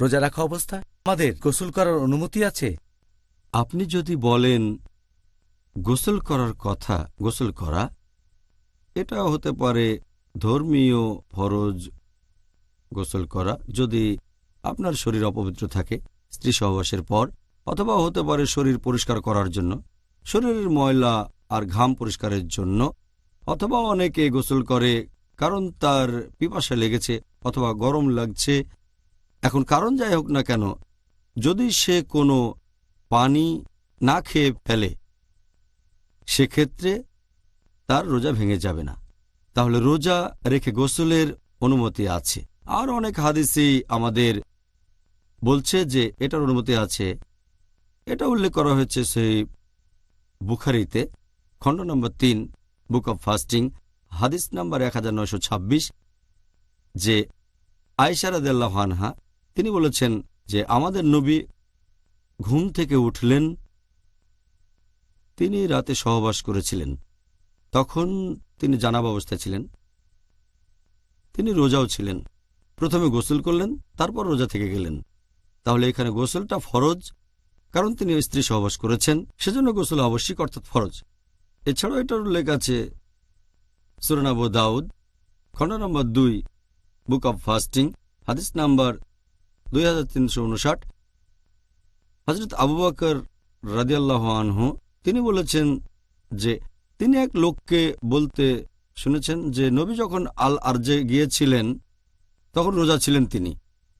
রোজা রাখা অবস্থায়? আমাদের গোসল করার অনুমতি আছে? আপনি যদি বলেন, গোসল করার কথা, গোসল করা এটা হতে পারে ধর্মীয় ফরজ গোসল করা। যদি আপনার শরীর অপবিত্র থাকে, স্ত্রী সহবাসের পর, অথবা হতে পারে শরীর পরিষ্কার করার জন্য, শরীরের ময়লা আর ঘাম পরিষ্কারের জন্য, অথবা অনেকে গোসল করে কারণ তার পিপাসা লেগেছে অথবা গরম লাগছে এখন কারণ যাই হোক না কেন, যদি সে কোনো পানি না খেয়ে ফেলে, সেক্ষেত্রে তার রোজা ভেঙে যাবে না। তাহলে রোজা রেখে গোসলের অনুমতি আছে। আর অনেক হাদিসই আমাদের বলছে যে এটার অনুমতি আছে। এটা উল্লেখ করা হয়েছে সেই বুখারিতে, খণ্ড নম্বর তিন, বুক অব ফাস্টিং, হাদিস নাম্বার ছাব্বিশ, যে আয়সারাদাল্লাহ আনহা তিনি বলেছেন যে আমাদের নবী ঘুম থেকে উঠলেন, তিনি রাতে সহবাস করেছিলেন। তখন তিনি জানাব অবস্থায় ছিলেন। তিনি রোজাও ছিলেন। প্রথমে গোসল করলেন, তারপর রোজা থেকে গেলেন। তাহলে এখানে গোসলটা ফরজ, কারণ তিনি স্ত্রী সহবাস করেছেন, সেজন্য গোসল আবশ্যিক, অর্থাৎ ফরজ। এছাড়াও এটার উল্লেখ আছে সুরানাবু দাউদ খণ্ড নম্বর দুই, বুক অব ফাস্টিং, হাদিস নাম্বার দুই হাজার তিনশো উনষাট। হজরত আবু বকর রাদিয়াল্লাহ আনহু, তিনি বলেছেন যে, তিনি এক লোককে বলতে শুনেছেন যে, নবী যখন আল আরজে গিয়েছিলেন, তখন রোজা ছিলেন তিনি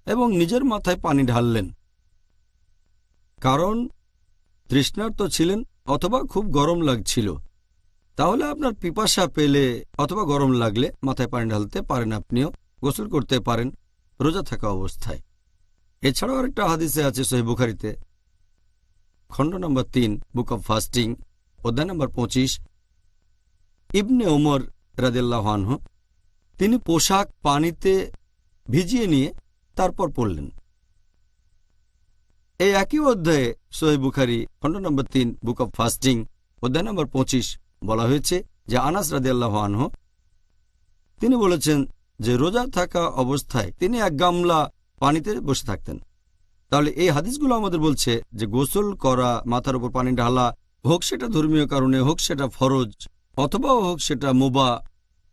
এবং নিজের মাথায় পানি ঢাললেন। কারণ তৃষ্ণার্ত ছিলেন অথবা খুব গরম লাগছিল। তাহলে আপনার পিপাসা পেলে অথবা গরম লাগলে মাথায় পানি ঢালতে পারেন আপনিও, গোসল করতে পারেন, রোজা থাকা অবস্থায়। এছাড়াও আরেকটা হাদিসে আছে সহি বুখারিতে। খণ্ড নম্বর তিন, বুক অব ফাস্টিং, অধ্যায় নম্বর পঁচিশ। ইবনে ওমর রাজেল্লাহানহ তিনি পোশাক পানিতে ভিজিয়ে নিয়ে তারপর পড়লেন। এই একই অধ্যায়ে সোহেব বুখারি, খণ্ড নম্বর তিন, বুক অব ফাস্টিং, অধ্যায় নম্বর পঁচিশ বলা হয়েছে যে আনাস রাজিয়াল্লাহ আনহ, তিনি বলেছেন যে রোজা থাকা অবস্থায় তিনি এক গামলা পানিতে বসে থাকতেন। তাহলে এই হাদিসগুলো আমাদের বলছে যে গোসল করা, মাথার উপর পানি ঢালা, হোক সেটা ধর্মীয় কারণে, হোক সেটা ফরজ, অথবা হোক সেটা মোবা,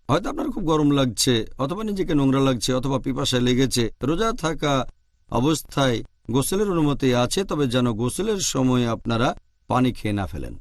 হয়তো আপনার খুব গরম লাগছে, অথবা নিজেকে নোংরা লাগছে, অথবা পিপাসায় লেগেছে, রোজা থাকা অবস্থায় গোসলের অনুমতি আছে, তবে যেন গোসলের সময় আপনারা পানি খেয়ে না ফেলেন।